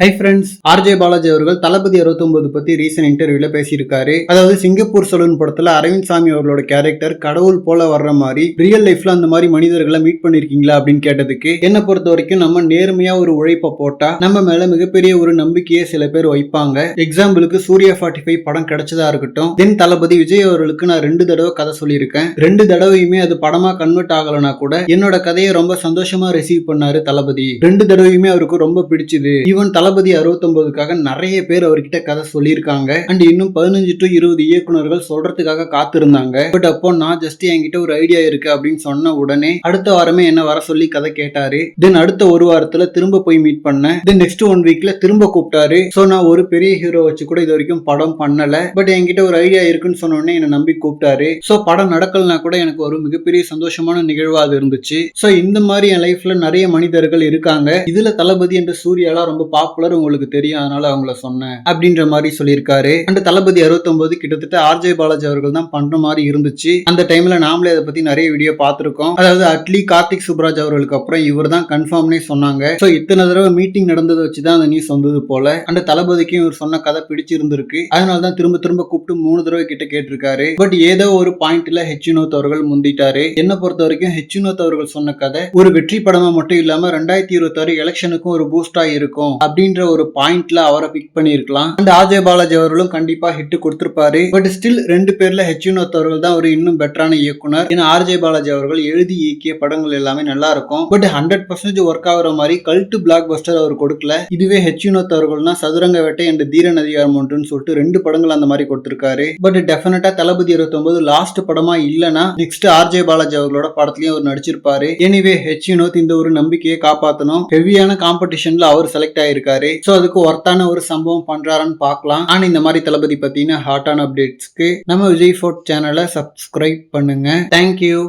Hi friends RJ Balaji அவர்கள் தளபதி 69 பத்தி recent இன்டர்வியூல பேசியிருக்காரு. அதாவது சிங்கப்பூர் சலூன் படத்துல அரவிந்த் சாமி அவர்களோட கேரக்டர் கடவுள் போல வர்ற மாதிரி ரியல் லைஃப்ல அந்த மாதிரி மனிதர்களை மீட் பண்ணிருக்கீங்களா அப்படின்னு கேட்டதுக்கு என்ன பொறுத்த வரைக்கும் நம்ம நேர்மையா ஒரு உழைப்பை போட்டா நம்ம மேல மிகப்பெரிய ஒரு நம்பிக்கையை சில பேர் வைப்பாங்க. எக்ஸாம்பிளுக்கு சூர்யா ஃபார்ட்டி ஃபைவ் படம் கிடைச்சதா இருக்கட்டும் தென் தளபதி விஜய் அவர்களுக்கு நான் ரெண்டு தடவை கதை சொல்லியிருக்கேன். ரெண்டு தடவையுமே அது படமா கன்வெர்ட் ஆகலைனா கூட என்னோட கதையை ரொம்ப சந்தோஷமா ரிசீவ் பண்ணாரு தளபதி. ரெண்டு தடவையுமே அவருக்கு ரொம்ப பிடிச்சது. ஈவன் தளபதி 69க்காக நிறைய பேர் அவர்கிட்ட கதை சொல்லியிருக்காங்க. அண்ட் இன்னும் பதினஞ்சு டு இருபது இயக்குனர்கள் சொல்றதுக்காக காத்திருந்தாங்க. பட் அப்போ நான் ஜஸ்ட் என்கிட்ட ஒரு ஐடியா இருக்கு அப்படின்னு சொன்ன உடனே அடுத்த வாரமே என்ன வர சொல்லி கதை கேட்டாரு. தென் அடுத்த ஒரு வாரத்துல திரும்ப போய் மீட் பண்ணேன். தென் நெக்ஸ்ட் ஒன் வீக்ல திரும்ப கூப்பிட்டாரு. சோ நான் ஒரு பெரிய ஹீரோ வச்சு கூட இது வரைக்கும் படம் பண்ணல. பட் என்கிட்ட ஒரு ஐடியா இருக்குன்னு சொன்ன உடனே என்னை நம்பி கூப்பிட்டாரு. சோ படம் நடக்கலனா கூட எனக்கு ஒரு மிகப்பெரிய சந்தோஷமான நிகழ்வா அது இருந்துச்சு. சோ இந்த மாதிரி என் லைஃப்ல நிறைய மனிதர்கள் இருக்காங்க. இதுல தளபதி என்ற சூர்யாலாம் ரொம்ப பாப்புலர் உங்களுக்கு தெரியும் அதனால அவங்கள சொன்னேன் அப்படின்ற மாதிரி சொல்லியிருக்காரு. அண்ட் தளபதி 69 கிட்டத்தட்ட ஆர்ஜே பாலாஜி அவர்கள் தான் பண்ற மாதிரி இருந்துச்சு. அந்த டைம்ல நாமளே அதை பத்தி நிறைய வீடியோ பார்த்திருக்கோம். அதாவது அட்லி கார்த்திக் சுப்ராஜ் அவர்களுக்கு அப்புறம் இவர் தான் கன்ஃபார்ம்னே சொன்னாங்க. ஸோ இத்தனை தடவை மீட்டிங் நடந்ததை வச்சு தான் அந்த நியூஸ் வந்தது போல. அண்ட் தளபதிக்கும் இவர் சொன்ன கதை பிடிச்சிருந்திருக்கு. அதனால தான் திரும்ப திரும்ப கூப்பிட்டு மூணு தடவை கிட்ட கேட்டிருக்காரு. பட் ஏதோ ஒரு பாயிண்ட்ல ஹெச் வினோத் அவர்கள் முந்திட்டாரு. என்ன பொறுத்த வரைக்கும் ஹெச் வினோத் அவர்கள் சொன்ன கதை ஒரு வெற்றி படமா மட்டும் இல்லாம ரெண்டாயிரத்தி இருபத்தி ஆறு எலெக்ஷனுக்கும் ஒரு பூஸ்டா இருக்கும். அப்படின்ற ஒரு பாயிண்ட்ல அவரை பிக் பண்ணிருக்கலாம் அண்ட் ஆஜய் பாலாஜி அவர்களும் கண்டிப்பா ஹிட் கொடுத்திருப்பாரு. பட் ஸ்டில் ரெண்டு பேர்ல ஹெச் வினோத் அவர்கள் தான் ஒரு இன்னும் பெட்டரான இயக்குனர். ஏன்னா ஆர்ஜே பாலாஜி அவர்கள் எழுதி இயக்கிய படங்கள் எல்லாமே நல்லா இருக்கும். பட் ஹண்ட்ரட் பர்சன்டேஜ் ஒர்க் ஆகுற மாதிரி கல்ட்டு பிளாக் பஸ்டர் அவர் கொடுக்கல. இதுவே ஹெச் வினோத் அவர்கள்னா சதுரங்க வேட்டை அண்ட் தீரன் அதிகாரம் ஒன்றுன்னு சொல்லிட்டு ரெண்டு படங்கள் அந்த மாதிரி கொடுத்திருக்காரு. பட் டெஃபினட்டா தளபதி 29 லாஸ்ட் படமா இல்லனா நெக்ஸ்ட் ஆர்ஜே பாலாஜி அவர்களோட படத்துலயும் அவர் நடிச்சிருப்பாரு. எனிவே ஹெச் வினோத் இந்த ஒரு நம்பிக்கையை காப்பாற்றணும் ஹெவியான காம்படிஷன்ல அவர் செலக்ட் ஆயிருக்காரு. சோ அதுக்கு ஒர்த்தான ஒரு சம்பவம் பண்றாருன்னு பார்க்கலாம். ஆனா இந்த மாதிரி தளபதி பத்தின ஹாட்டான அப்டேட்ஸ்க்கு நம்ம விஜய் ஃபோர்ட் சேனலை சப்ஸ்கிரைப் பண்ணுங்க. Thank you